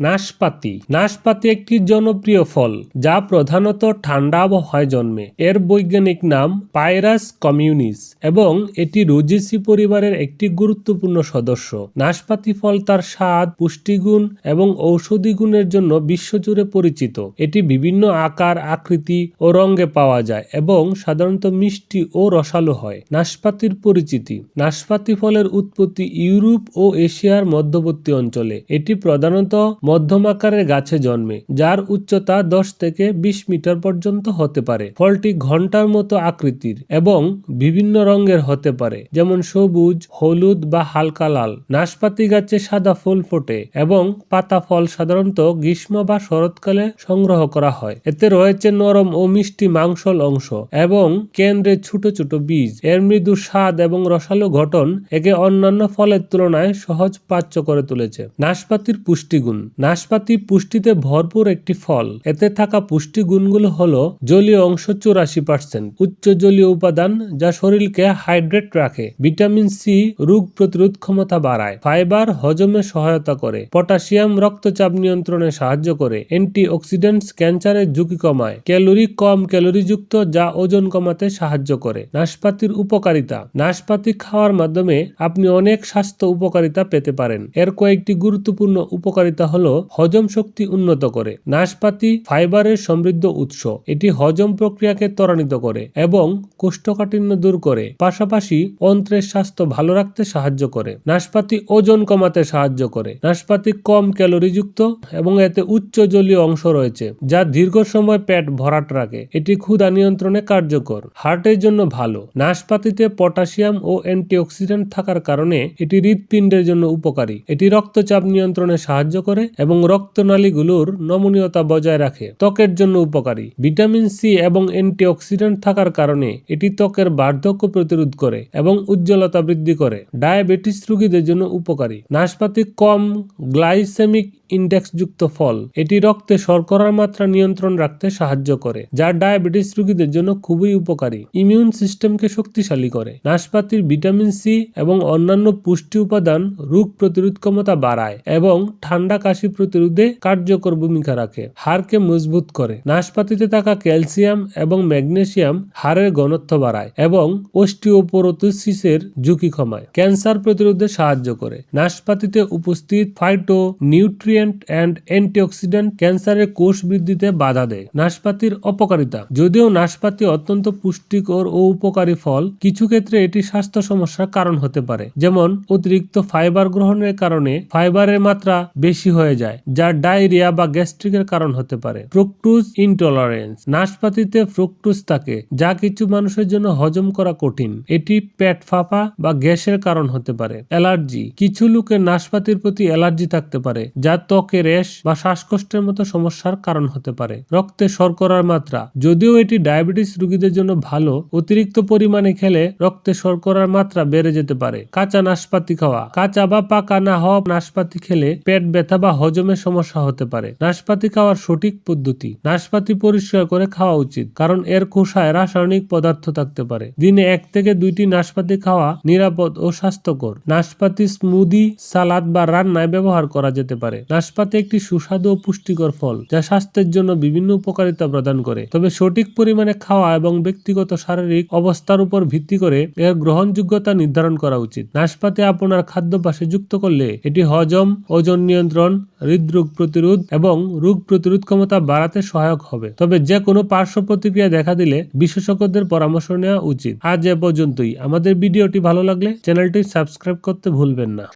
নাশপাতি। নাশপাতি একটি জনপ্রিয় ফল, যা প্রধানত ঠান্ডা আবহাওয়ায় জন্মে। এর বৈজ্ঞানিক নাম পাইরাস কমিউনিস এবং এটি রোজেসি পরিবারের একটি গুরুত্বপূর্ণ সদস্য। নাশপাতি ফল তার স্বাদ, পুষ্টিগুণ এবং ঔষধি গুণের জন্য বিশ্বজুড়ে পরিচিত। এটি বিভিন্ন আকার, আকৃতি ও রঙে পাওয়া যায় এবং সাধারণত মিষ্টি ও রসালো হয়। নাশপাতির পরিচিতি। নাশপাতি ফলের উৎপত্তি ইউরোপ ও এশিয়ার মধ্যবর্তী অঞ্চলে। এটি প্রধানত মধ্যম আকারের গাছে জন্মে, যার উচ্চতা দশ থেকে বিশ মিটার পর্যন্ত হতে পারে। ফলটি ঘণ্টার মতো আকৃতির এবং বিভিন্ন রঙের হতে পারে, যেমন সবুজ, হলুদ বা হালকা লাল। নাশপাতি গাছে সাদা ফুল ফোটে এবং পাতা ফল সাধারণত গ্রীষ্ম বা শরৎকালে সংগ্রহ করা হয়। এতে রয়েছে নরম ও মিষ্টি মাংসল অংশ এবং কেন্দ্রে ছোট ছোট বীজ। এর মৃদু স্বাদ এবং রসালো গঠন একে অন্যান্য ফলের তুলনায় সহজ পাচ্য করে তুলেছে। নাশপাতির পুষ্টিগুণ নাশপাতি পুষ্টিতে ভরপুর একটি ফল। এতে থাকা পুষ্টি গুণগুলো হল জলীয় অংশ চুরাশি পার্সেন্ট উচ্চ জলীয় উপাদান যা শরীরকে হাইড্রেট রাখে। ভিটামিন সি রোগ প্রতিরোধ ক্ষমতা বাড়ায়। ফাইবার হজমে সহায়তা করে। পটাশিয়াম রক্তচাপ নিয়ন্ত্রণে সাহায্য করে। অ্যান্টি অক্সিডেন্টস ক্যান্সারের ঝুঁকি কমায়। ক্যালোরি কম ক্যালোরিযুক্ত যা ওজন কমাতে সাহায্য করে। নাশপাতির উপকারিতা। নাশপাতি খাওয়ার মাধ্যমে আপনি অনেক স্বাস্থ্য উপকারিতা পেতে পারেন। এর কয়েকটি গুরুত্বপূর্ণ উপকারিতা হলো হজম শক্তি উন্নত করে, নাশপাতি, ফাইবারের সমৃদ্ধ উৎস। এটি হজম প্রক্রিয়াকে ত্বরান্বিত করে এবং কোষ্ঠকাঠিন্য দূর করে, পাশাপাশি অন্ত্রের স্বাস্থ্য ভালো রাখতে সাহায্য করে। নাশপাতি ওজন কমাতে সাহায্য করে। নাশপাতি কম ক্যালোরিযুক্ত এবং এতে উচ্চ জলীয় অংশ রয়েছে, যা দীর্ঘ সময় পেট ভরাট রাখে। এটি ক্ষুধা নিয়ন্ত্রণে কার্যকর, হার্টের জন্য ভালো। নাশপাতিতে পটাশিয়াম ও অ্যান্টিঅক্সিডেন্ট থাকার কারণে এটি হৃৎপিণ্ডের জন্য উপকারী। এটি রক্তচাপ নিয়ন্ত্রণে সাহায্য করে এবং রক্তনালীগুলোর নমনীয়তা বজায় রাখে। ত্বকের জন্য উপকারী। ভিটামিন সি এবং অ্যান্টিঅক্সিডেন্ট থাকার কারণে এটি ত্বকের বার্ধক্য প্রতিরোধ করে এবং উজ্জ্বলতা বৃদ্ধি করে। ডায়াবেটিস রোগীদের জন্য উপকারী। নাশপাতি কম, গ্লাইসেমিক ইন্ডেক্সযুক্ত ফল। এটি রক্তে শর্করার মাত্রা নিয়ন্ত্রণ রাখতে সাহায্য করে, যা ডায়াবেটিস রোগীদের জন্য খুবই উপকারী। ইমিউন সিস্টেমকে শক্তিশালী করে। নাশপাতির ভিটামিন সি এবং অন্যান্য পুষ্টি উপাদান রোগ প্রতিরোধ ক্ষমতা বাড়ায় এবং ঠান্ডা কাশি প্রতিরোধে কার্যকর ভূমিকা রাখে। হাড়কে মজবুত করে। নাশপাতিতে থাকা ক্যালসিয়াম এবং ম্যাগনেসিয়াম হাড়ের ঘনত্ব বাড়ায় এবং অস্টিওপোরোসিসের ঝুঁকি কমায়। ক্যান্সার প্রতিরোধে সাহায্য করে। নাশপাতিতে উপস্থিত ফাইটো নিউট্রিয়েন্ট অ্যান্ড অ্যান্টিঅক্সিডেন্ট ক্যান্সারের কোষ বৃদ্ধিতে বাধা দেয়। নাশপাতির অপকারিতা। যদিও নাশপাতি অত্যন্ত পুষ্টিকর ও উপকারী ফল, কিছু ক্ষেত্রে এটি স্বাস্থ্য সমস্যার কারণ হতে পারে। যেমন, অতিরিক্ত ফাইবার গ্রহণের কারণে ফাইবারের মাত্রা বেশি হয়ে যায়, যা ডায়রিয়া বা গ্যাস্ট্রিকের কারণ হতে পারে। Fructose intolerance. নাশপাতিতে ফ্রুক্টোজ থাকে, যা কিছু মানুষের জন্য হজম করা কঠিন। এটি পেট ফাঁপা বা গ্যাসের কারণ হতে পারে। অ্যালার্জি। কিছু লোকের নাশপাতির প্রতি অ্যালার্জি থাকতে পারে, যা ত্বকে রেশ বা শ্বাসকষ্টের মতো সমস্যার কারণ হতে পারে। রক্তে শর্করার মাত্রা। যদিও এটি ডায়াবেটিস রোগীদের জন্য ভালো, অতিরিক্ত পরিমাণে খেলে রক্তে শর্করার মাত্রা বেড়ে যেতে পারে। কাঁচা নাশপাতি খাওয়া। কাঁচা বা পাকা না হওয়া নাশপাতি খেলে পেট ব্যথা বা হজমের সমস্যা হতে পারে। নাশপাতি খাওয়ার সঠিক পদ্ধতি। নাশপাতি পরিষ্কার করে খাওয়া উচিত, কারণ এর খোসায় রাসায়নিক পদার্থ থাকতে পারে। দিনে এক থেকে দুইটি নাশপাতি খাওয়া নিরাপদ ও স্বাস্থ্যকর। নাশপাতি স্মুদি, সালাদ বা রান্নায় ব্যবহার করা যেতে পারে। নাশপাতি একটি সুস্বাদু ও পুষ্টিকর ফল, যা স্বাস্থ্যের জন্য বিভিন্ন উপকারিতা প্রদান করে। তবে সঠিক পরিমাণে খাওয়া এবং ব্যক্তিগত শারীরিক অবস্থার উপর ভিত্তি করে এর গ্রহণযোগ্যতা নির্ধারণ করা উচিত। নাশপাতি আপনার খাদ্যাভ্যাসে যুক্ত করলে এটি হজম, ওজন নিয়ন্ত্রণ হৃদরোগ প্রতিরোধ এবং রোগ প্রতিরোধ ক্ষমতা বাড়াতে সহায়ক হবে। তবে যে কোনো পার্শ্ব প্রতিক্রিয়া দেখা দিলে বিশেষজ্ঞদের পরামর্শ নেওয়া উচিত। আজ এ পর্যন্তই। আমাদের ভিডিওটি ভালো লাগলে চ্যানেলটি সাবস্ক্রাইব করতে ভুলবেন না।